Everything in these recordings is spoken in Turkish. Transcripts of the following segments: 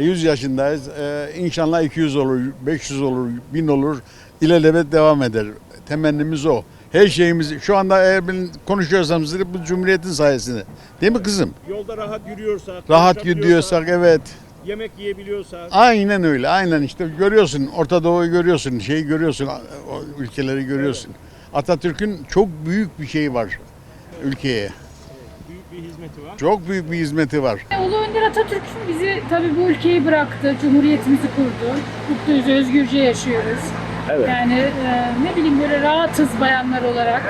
E, 100 yaşındayız. E, inşallah 200 olur, 500 olur, 1000 olur. İlelebet devam eder. Temennimiz o. Her şeyimiz şu anda eğer ben konuşuyorsam size bu cumhuriyetin sayesinde. Değil mi kızım? Yolda rahat yürüyorsak, Rahat gidiyorsak evet. yemek yiyebiliyorsak. Aynen öyle. Aynen işte görüyorsun. Orta Doğu'yu görüyorsun. Şeyi görüyorsun. O ülkeleri görüyorsun. Atatürk'ün çok büyük bir şeyi var ülkeye. Hizmeti var. Çok büyük bir hizmeti var. Ulu Önder Atatürk bizi tabii bu ülkeyi bıraktı, cumhuriyetimizi kurdu. Mutluyuz, özgürce yaşıyoruz. Evet. Yani e, ne bileyim böyle rahatız bayanlar olarak.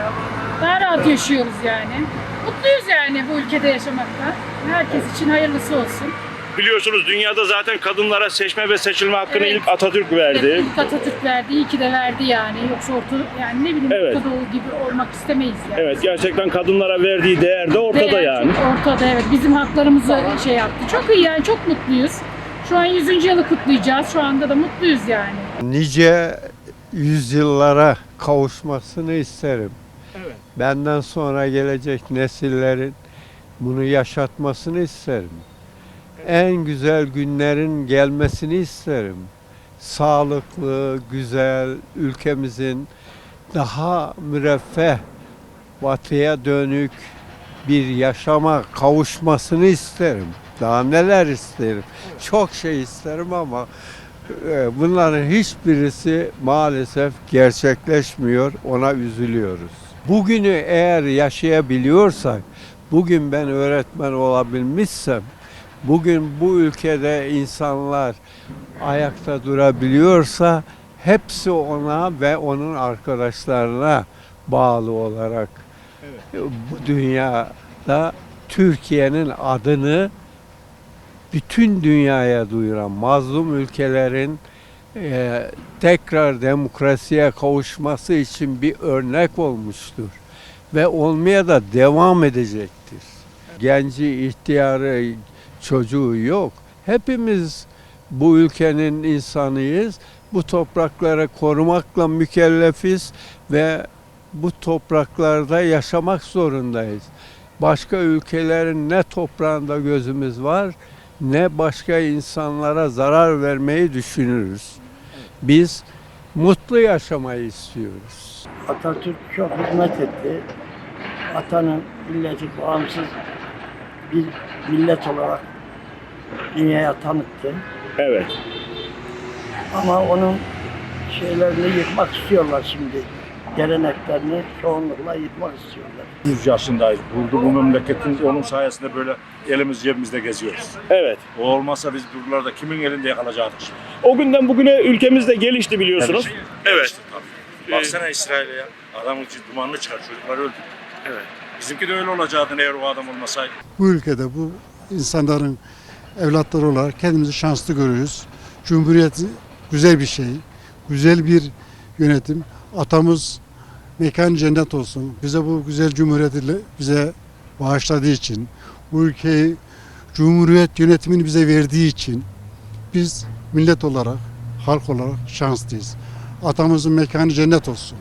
Daha rahat yaşıyoruz yani. Mutluyuz yani bu ülkede yaşamakta. Herkes için hayırlısı olsun. Biliyorsunuz dünyada zaten kadınlara seçme ve seçilme hakkını Evet. ilk Atatürk verdi. İlk Atatürk verdi, iyi ki de verdi yani. Yoksa orta, yani ne bileyim Evet. Orta Doğu gibi olmak istemeyiz yani. Evet gerçekten kadınlara verdiği değer de ortada Değer yani. çok Ortada evet. Bizim haklarımızı şey yaptı. Çok iyi yani çok mutluyuz. Şu an 100. yılı kutlayacağız. Şu anda da mutluyuz yani. nice yüzyıllara kavuşmasını isterim. Evet. Benden sonra gelecek nesillerin bunu yaşatmasını isterim. En güzel günlerin gelmesini isterim. Sağlıklı, güzel, ülkemizin daha müreffeh, batıya dönük bir yaşama kavuşmasını isterim. Daha neler isterim? Çok şey isterim ama e, bunların hiçbirisi maalesef gerçekleşmiyor. Ona üzülüyoruz. Bugünü eğer yaşayabiliyorsak, bugün ben öğretmen olabilmişsem, bugün bu ülkede insanlar ayakta durabiliyorsa hepsi ona ve onun arkadaşlarına bağlı olarak bu dünyada Türkiye'nin adını bütün dünyaya duyuran mazlum ülkelerin eee, tekrar demokrasiye kavuşması için bir örnek olmuştur ve olmaya da devam edecektir. Genci, ihtiyarı, çocuğu yok. Hepimiz bu ülkenin insanıyız. Bu toprakları korumakla mükellefiz ve bu topraklarda yaşamak zorundayız. Başka ülkelerin ne toprağında gözümüz var ne başka insanlara zarar vermeyi düşünürüz. Biz mutlu yaşamayı istiyoruz. Atatürk çok hizmet etti. Vatanın milleti bağımsız bir millet olarak dünyaya tanıttı. Evet. Ama onun şeylerini yıkmak istiyorlar şimdi. Geleneklerini çoğunlukla yıkmak istiyorlar. 100 yaşındayız. Burada bu memleketin onun sayesinde böyle elimiz cebimizde geziyoruz. Evet. O olmazsa biz buralarda kimin elinde yakalayacaktık şimdi? O günden bugüne ülkemiz de gelişti biliyorsunuz. Evet. İşte tabii. Baksana İsrail'e ya. Adamın içi dumanlı çıkar. Çocuklar öldü. Evet. Bizimki de öyle olacaktı eğer o adam olmasaydı. bu ülkede bu insanların evlatları olarak kendimizi şanslı görüyoruz. Cumhuriyet güzel bir şey, güzel bir yönetim. Atamız mekan cennet olsun. Bize bu güzel cumhuriyeti bize bağışladığı için, bu ülkeyi cumhuriyet yönetimini bize verdiği için biz millet olarak, halk olarak şanslıyız. Atamızın mekanı cennet olsun.